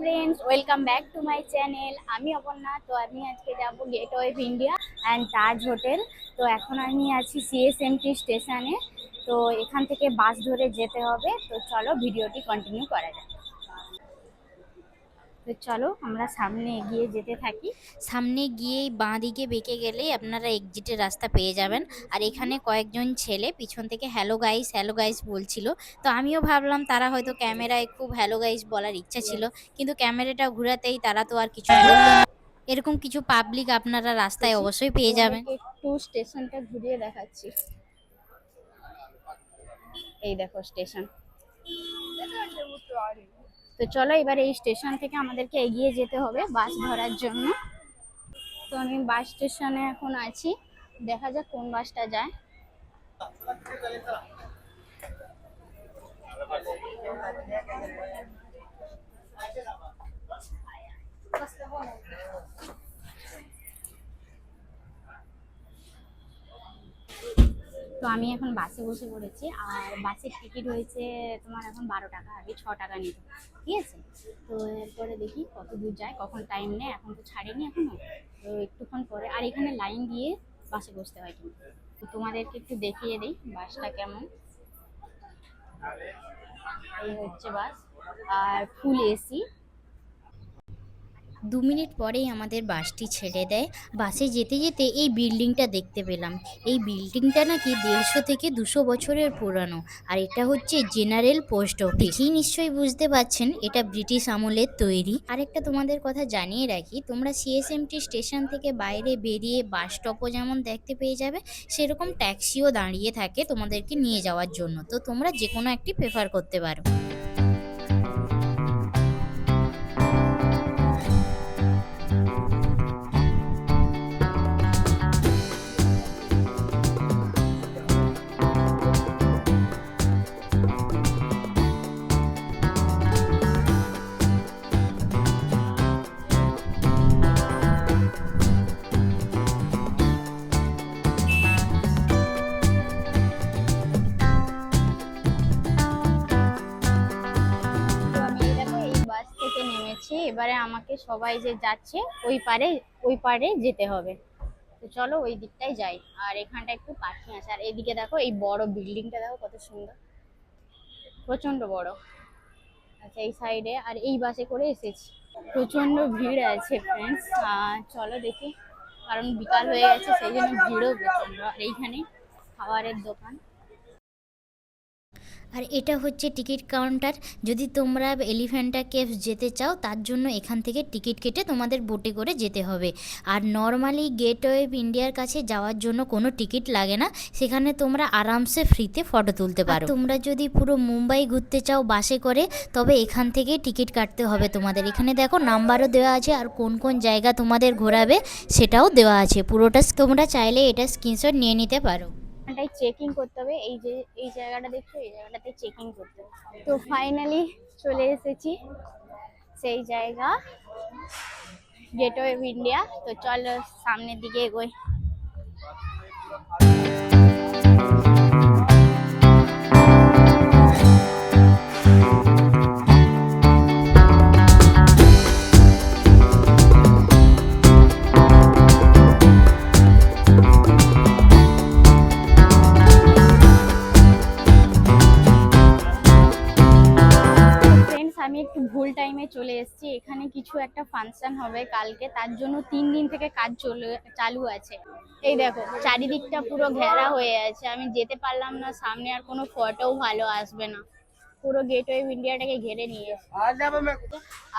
Friends welcome back to my channel আমি অপর্ণা, তো আমি আজকে যাব gateway of India and Taj hotel তো এখন আমি আছি সিএসএমটি স্টেশনে তো এখান থেকে বাস ধরে যেতে হবে। তো চলো ভিডিওটি কন্টিনিউ করা যাক। তো চলো আমরা সামনে এগিয়ে যেতে থাকি। সামনে গিয়েই বাঁ দিকে বেঁকে গেলেই আপনারা এক্সিটের রাস্তা পেয়ে যাবেন। আর এখানে কয়েকজন ছেলে পিছন থেকে হ্যালো গাইস হ্যালো গাইস বলছিল। তো আমিও ভাবলাম তারা হয়তো ক্যামেরায় খুব হ্যালো গাইস বলার ইচ্ছা ছিল। কিন্তু ক্যামেরাটা ঘোরাতেই তারা তো আর কিছু এরকম কিছু পাবলিক আপনারা রাস্তায় অবশ্যই পেয়ে যাবেন। একটু স্টেশনটা ঘুরিয়ে দেখাচ্ছি। এই দেখো স্টেশন। তো চলো এবার এই স্টেশন থেকে আমাদেরকে এগিয়ে যেতে হবে বাস ধরার জন্য। তো আমি বাস স্টেশনে এখন আছি। দেখা যাক কোন বাসটা যায়। আমি এখন বাসে বসে পড়েছি, আর বাসের টিকিট হয়েছে তোমার এখন বারো টাকা আগে, ছ টাকা নিত। ঠিক আছে? তো এরপরে দেখি কত দূর যায়, কখন টাইম নেয়, এখন তো ছাড়েনি এখনও। তো একটুক্ষণ পরে, আর এখানে লাইন দিয়ে বাসে বসতে হয় কিন্তু। তো তোমাদেরকে একটু দেখিয়ে দিই বাসটা কেমন। এই হচ্ছে বাস, আর ফুল এসি দু মিনিট পরেই আমাদের বাসটি ছেড়ে দেয়। বাসে যেতে যেতে এই বিল্ডিংটা দেখতে পেলাম। এই বিল্ডিংটা নাকি দেড়শো থেকে দুশো বছরের পুরানো আর এটা হচ্ছে জেনারেল পোস্ট অফিস। দেখেই নিশ্চয়ই বুঝতে পারছেন, এটা ব্রিটিশ আমলের তৈরি। আরেকটা তোমাদের কথা জানিয়ে রাখি, তোমরা সিএসএমটি স্টেশন থেকে বাইরে বেরিয়ে বাস স্টপও যেমন দেখতে পেয়ে যাবে, সেরকম ট্যাক্সিও দাঁড়িয়ে থাকে তোমাদেরকে নিয়ে যাওয়ার জন্য। তো তোমরা যে কোনো একটি প্রেফার করতে পারো। এবারে আমাকে সবাই যে যাচ্ছে, ওই পারে ওই পারে যেতে হবে। তো চলো ওই দিকটাই যাই। আর এখানটা একটু পার্কিং আছে। আর এদিকে দেখো, এই বড় বিল্ডিংটা দেখো কত সুন্দর। প্রচণ্ড বড়। আচ্ছা এই সাইডে আর এই বাসে করে এসেছি। প্রচণ্ড ভিড় আছে ফ্রেন্ডস চলো দেখি। কারণ বিকাল হয়ে গেছে, সেই জন্য ভিড়ও প্রচণ্ড আর এইখানে খাবারের দোকান। আর এটা হচ্ছে টিকিট কাউন্টার। যদি তোমরা এলিফ্যান্টা কেভস যেতে চাও তার জন্য এখান থেকে টিকিট কেটে তোমাদের বোটে করে যেতে হবে। আর নর্মালি গেটওয়ে অফ ইন্ডিয়ার কাছে যাওয়ার জন্য কোনো টিকিট লাগে না। সেখানে তোমরা আরামসে ফ্রিতে ফটো তুলতে পারো। তোমরা যদি পুরো মুম্বাই ঘুরতে চাও বাসে করে তবে এখান থেকে টিকিট কাটতে হবে তোমাদের। এখানে দেখো নাম্বারও দেওয়া আছে আর কোন কোন জায়গা তোমাদের ঘোরাবে সেটাও দেওয়া আছে। পুরোটা তোমরা চাইলে এটা স্ক্রিনশট নিয়ে নিতে পারো। এখানটায় চেকিং করতে হবে। এই যে, এই জায়গাটা দেখছ, এই জায়গাটাতে চেকিং করতে হবে। তো ফাইনালি চলে এসেছি সেই জায়গা গেটওয়ে অফ ইন্ডিয়া তো চলো, সামনের দিকে এগোই। চলে এসেছি। এখানে কিছু একটা ফাংশন হবে কালকে তার জন্য তিন দিন থেকে কাজ চলে চালু আছে। এই দেখো চারিদিকটা পুরো ঘেরা হয়ে আছে। আমি যেতে পারলাম না সামনে আর কোনো ফটোও ভালো আসবে না। পুরো গেটওয়ে অফ ইন্ডিয়াটাকে ঘেরে নিয়ে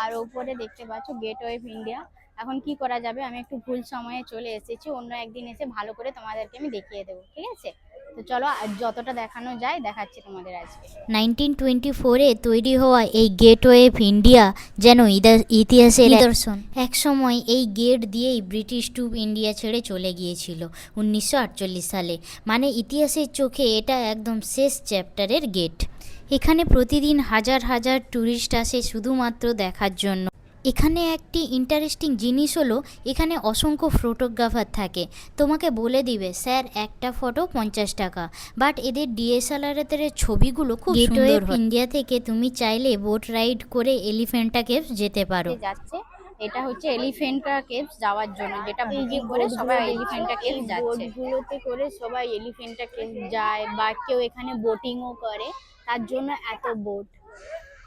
আর ওপরে দেখতে পাচ্ছ গেটওয়ে অফ ইন্ডিয়া এখন কি করা যাবে? আমি একটু ভুল সময়ে চলে এসেছি। অন্য একদিন এসে ভালো করে তোমাদেরকে আমি দেখিয়ে দেবো ঠিক আছে? তো চলো আর যতটা দেখানো যায় দেখাচ্ছি তোমাদের আজকে। নাইনটিন টোয়েন্টি ফোরে তৈরি হওয়া এই গেটওয়ে অফ ইন্ডিয়া যেন ইদা- ইতিহাসের নিদর্শন। এক সময় এই গেট দিয়েই ব্রিটিশ টু ইন্ডিয়া ছেড়ে চলে গিয়েছিল উনিশশো আটচল্লিশ সালে। মানে ইতিহাসের চোখে এটা একদম শেষ চ্যাপ্টারের গেট। এখানে প্রতিদিন হাজার হাজার ট্যুরিস্ট আসে শুধুমাত্র দেখার জন্য। এখানে একটি ইন্টারেস্টিং জিনিস হলো এখানে অসংখ্য ফটোগ্রাফার থাকে। তোমাকে বলে দিবে স্যার একটা ফটো পঞ্চাশ টাকা। বাট এদের ডিএসএলআরের ছবিগুলো খুব সুন্দর ইন্ডিয়া থেকে তুমি চাইলে বোট রাইড করে এলিফেন্টা কেভস যেতে পারো। যাচ্ছে। এটা হচ্ছে এলিফেন্টা কেভস যাওয়ার জন্য যেটা বুকিং করে সবাই এলিফেন্টা কেভস যাচ্ছে। গুলোতে করে সবাই এলিফেন্টা কেভস যায় বা কেউ এখানে বোটিংও করে। তার জন্য এত বোট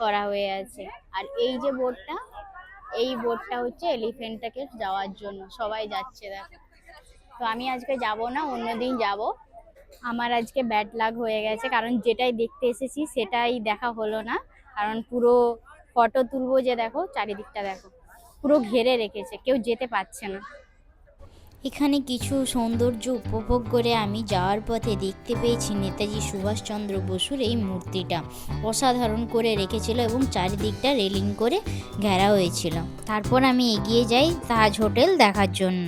করা হয়ে আছে। আর এই যে বোটটা এই বোটটা হচ্ছে এলিফেন্টা কেভস যাওয়ার জন্য, সবাই যাচ্ছে দেখো। তো আমি আজকে যাব না অন্যদিন যাব। আমার আজকে ব্যাড লাগ হয়ে গেছে, কারণ যেটাই দেখতে এসেছি সেটাই দেখা হলো না। কারণ পুরো ফটো তুলবো যে দেখো, চারিদিকটা দেখো, পুরো ঘেরে রেখেছে, কেউ যেতে পারছে না। এখানে কিছু সৌন্দর্য উপভোগ করে আমি যাওয়ার পথে দেখতে পেয়েছি নেতাজি সুভাষচন্দ্র বসুর এই মূর্তিটা। অসাধারণ করে রেখেছিল এবং চারিদিকটা রেলিং করে ঘেরা হয়েছিল। তারপর আমি এগিয়ে যাই তাজ হোটেল দেখার জন্য।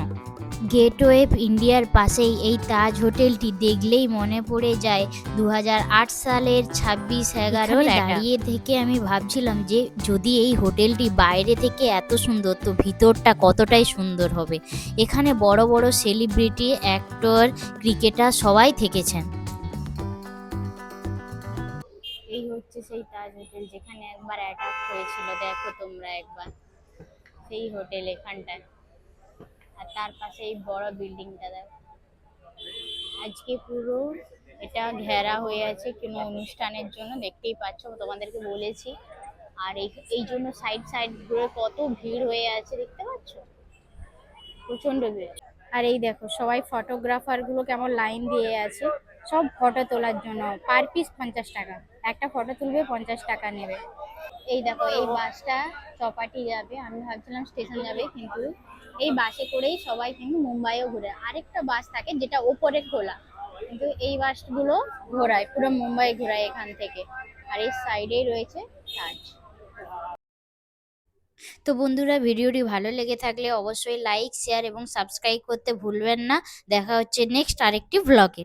গেটওয়ে ইন্ডিয়ার পাশেই এই তাজ হোটেলটি দেখলেই মনে পড়ে যায়। দু হাজার আট সালের ছাব্বিশ এগারো দাঁড়িয়ে থেকে আমি ভাবছিলাম যে যদি এই হোটেলটি বাইরে থেকে এত সুন্দর তো ভিতরটা কতটাই সুন্দর হবে? এখানে বড় বড় সেলিব্রিটি অ্যাক্টর ক্রিকেটার সবাই থেকেছেন। এই হচ্ছে সেই তাজ হোটেল যেখানে একবার অ্যাটাক হয়েছিল। দেখো তোমরা একবার। সেই হোটেল এখানটায়। আর তার পাশে এই বড় বিল্ডিংটা দেখো। আজকে পুরো এটা ঘেরা হয়ে আছে কোনো অনুষ্ঠানের জন্য, দেখতেই পাচ্ছ, তোমাদেরকে বলেছি। আর এই জন্য সাইড সাইড ঘুরে কত ভিড় হয়ে আছে, দেখতে পাচ্ছ? প্রচণ্ড ভিড়। আর এই দেখো, সবাই ফটোগ্রাফারগুলো কেমন লাইন দিয়ে আছে, সব ফটো তোলার জন্য। পার পিস পঞ্চাশ টাকা। একটা ফটো তুলবে, পঞ্চাশ টাকা নেবে। এই দেখো, এই বাসটা চপাটি যাবে। আমি ভাবছিলাম স্টেশন যাবে, কিন্তু এই বাসে করেই সবাই কিন্তু মুম্বাইও ঘুরে। আরেকটা বাস থাকে যেটা ওপরে খোলা। কিন্তু এই বাসগুলো ঘোরায়, পুরো মুম্বাই ঘোরায় এখান থেকে। আর এই সাইডেই রয়েছে তাজ। তো বন্ধুরা, ভিডিওটি ভালো লেগে থাকলে অবশ্যই লাইক, শেয়ার এবং সাবস্ক্রাইব করতে ভুলবেন না। দেখা হচ্ছে নেক্সট আরেকটি ব্লগে